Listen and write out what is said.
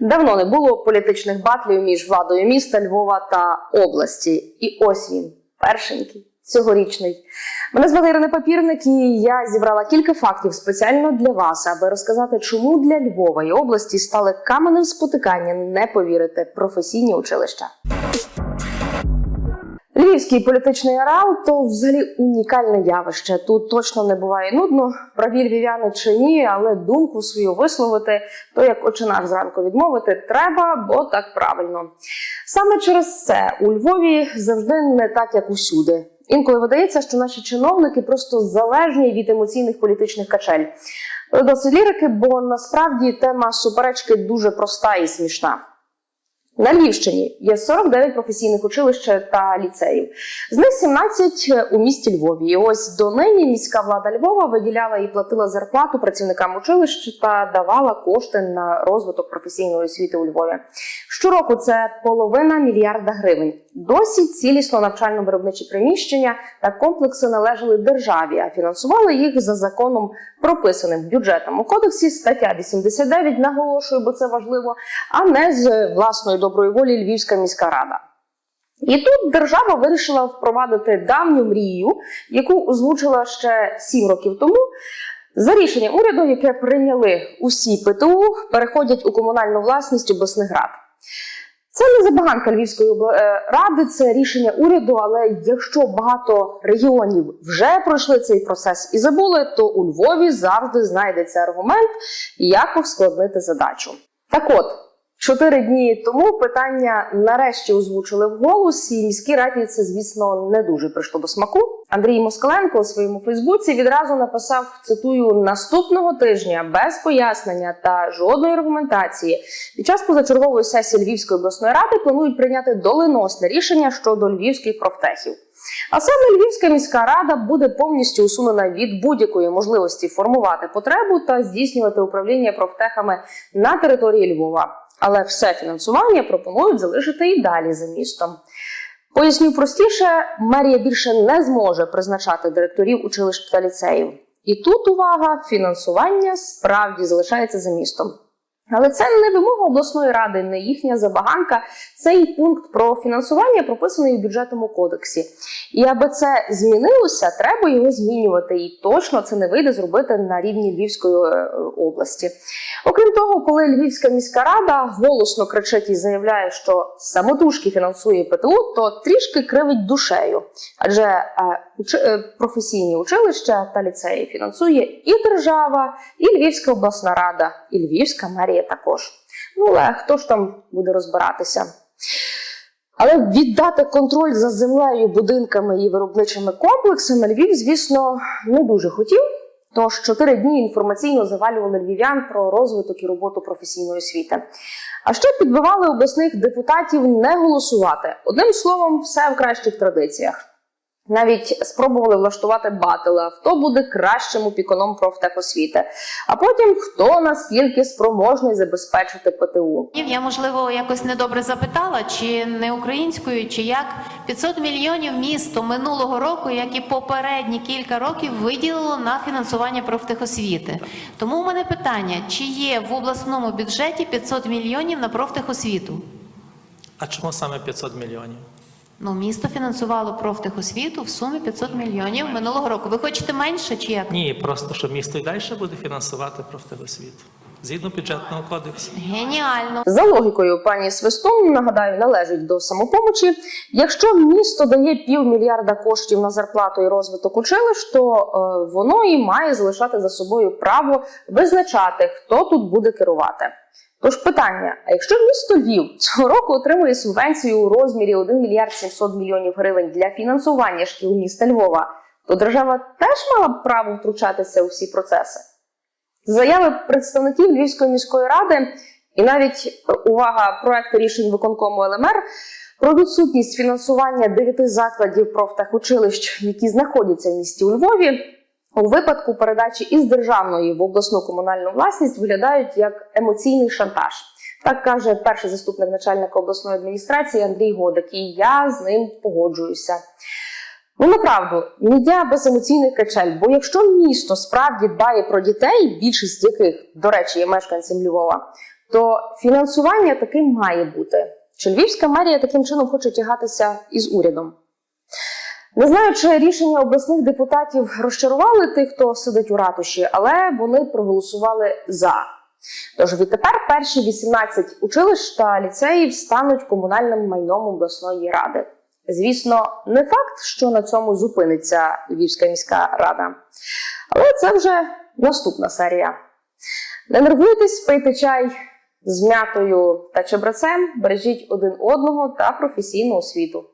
Давно не було політичних батлів між владою міста Львова та області. І ось він, першенький, цьогорічний. Мене звати Ірина Папірник, і я зібрала кілька фактів спеціально для вас, аби розказати, чому для Львова і області стали каменем спотикання, не повірите, професійні училища. Львівський політичний ареал то взагалі унікальне явище. Тут точно не буває нудно, праві львів'яни чи ні, але думку свою висловити, то як очі наш зранку відмовити, треба, бо так правильно. Саме через це у Львові завжди не так, як усюди. Інколи видається, що наші чиновники просто залежні від емоційних політичних качель. Досить лірики, бо насправді тема суперечки дуже проста і смішна. На Львівщині є 49 професійних училищ та ліцеїв. З них 17 у місті Львові. І ось донині міська влада Львова виділяла і платила зарплату працівникам училищ та давала кошти на розвиток професійної освіти у Львові. Щороку це половина мільярда гривень. Досі цілісно навчально-виробничі приміщення та комплекси належали державі, а фінансували їх за законом, прописаним в бюджетному кодексі. Стаття 89, наголошую, бо це важливо, а не з власної доброї волі Львівська міська рада. І тут держава вирішила впровадити давню мрію, яку озвучила ще сім років тому. За рішенням уряду, яке прийняли усі ПТУ, переходять у комунальну власність обласних рад. Це не забаганка Львівської е, ради, це рішення уряду. Але якщо багато регіонів вже пройшли цей процес і забули, то у Львові завжди знайдеться аргумент, як ускладнити задачу. Так от. Чотири дні тому питання нарешті озвучили вголос, і міській раді це, звісно, не дуже прийшло до смаку. Андрій Москаленко у своєму Фейсбуці відразу написав: цитую наступного тижня без пояснення та жодної аргументації. Під час позачергової сесії Львівської обласної ради планують прийняти доленосне рішення щодо львівських профтехів. А саме Львівська міська рада буде повністю усунена від будь-якої можливості формувати потребу та здійснювати управління профтехами на території Львова. Але все фінансування пропонують залишити і далі за містом. Поясню простіше, мерія більше не зможе призначати директорів училищ та ліцеїв. І тут увага, фінансування справді залишається за містом. Але це не вимога обласної ради, не їхня забаганка. Цей пункт про фінансування прописаний у бюджетному кодексі. І аби це змінилося, треба його змінювати. І точно це не вийде зробити на рівні Львівської е, області. Окрім того, коли Львівська міська рада голосно кричить і заявляє, що самотужки фінансує ПТУ, то трішки кривить душею, адже е, е, професійні училища та ліцеї фінансує і держава, і Львівська обласна рада, і Львівська мерія також. Ну але хто ж там буде розбиратися? Але віддати контроль за землею, будинками і виробничими комплексами Львів, звісно, не дуже хотів. Тож чотири дні інформаційно завалювали львів'ян про розвиток і роботу професійної освіти. А ще підбивали обласних депутатів не голосувати. Одним словом, все в кращих традиціях. Навіть спробували влаштувати батила, хто буде кращим опікуном профтехосвіти, а потім хто наскільки спроможний забезпечити ПТУ. Я можливо якось недобре запитала, чи не українською, чи як 500 мільйонів місто минулого року, як і попередні кілька років, виділило на фінансування профтехосвіти. Тому у мене питання: чи є в обласному бюджеті 500 мільйонів на профтехосвіту? А чому саме 500 мільйонів? Ну, місто фінансувало профтехосвіту в сумі 500 мільйонів минулого року. Ви хочете менше чи як? Ні, просто що місто і далі буде фінансувати профтехосвіту. Згідно бюджетного кодексу. Геніально. За логікою пані Свистун, нагадаю, належить до самопомочі. Якщо місто дає півмільярда коштів на зарплату і розвиток училищ, то е, воно і має залишати за собою право визначати, хто тут буде керувати. Тож питання: а якщо місто Львів цього року отримує субвенцію у розмірі 1 мільярд 700 мільйонів гривень для фінансування шкіл міста Львова, то держава теж мала б право втручатися у всі процеси. Заяви представників Львівської міської ради і навіть е, увага проекту рішень виконкому ЛМР про відсутність фінансування дев'яти закладів профтехучилищ, які знаходяться в місті у Львові, у випадку передачі із державної в обласну комунальну власність виглядають як емоційний шантаж. Так каже перший заступник начальника обласної адміністрації Андрій Годик, і я з ним погоджуюся. Ну, направду, ніде без емоційних качель. Бо якщо місто справді дбає про дітей, більшість з яких, до речі, є мешканцем Львова, то фінансування таки має бути. Чи Львівська мерія таким чином хоче тягатися із урядом? Не знаю, чи рішення обласних депутатів розчарували тих, хто сидить у ратуші, але вони проголосували за. Тож відтепер перші 18 училищ та ліцеїв стануть комунальним майном обласної ради. Звісно, не факт, що на цьому зупиниться Львівська міська рада, але це вже наступна серія. Не нервуйтесь, пийте чай з м'ятою та чебрецем, бережіть один одного та професійну освіту.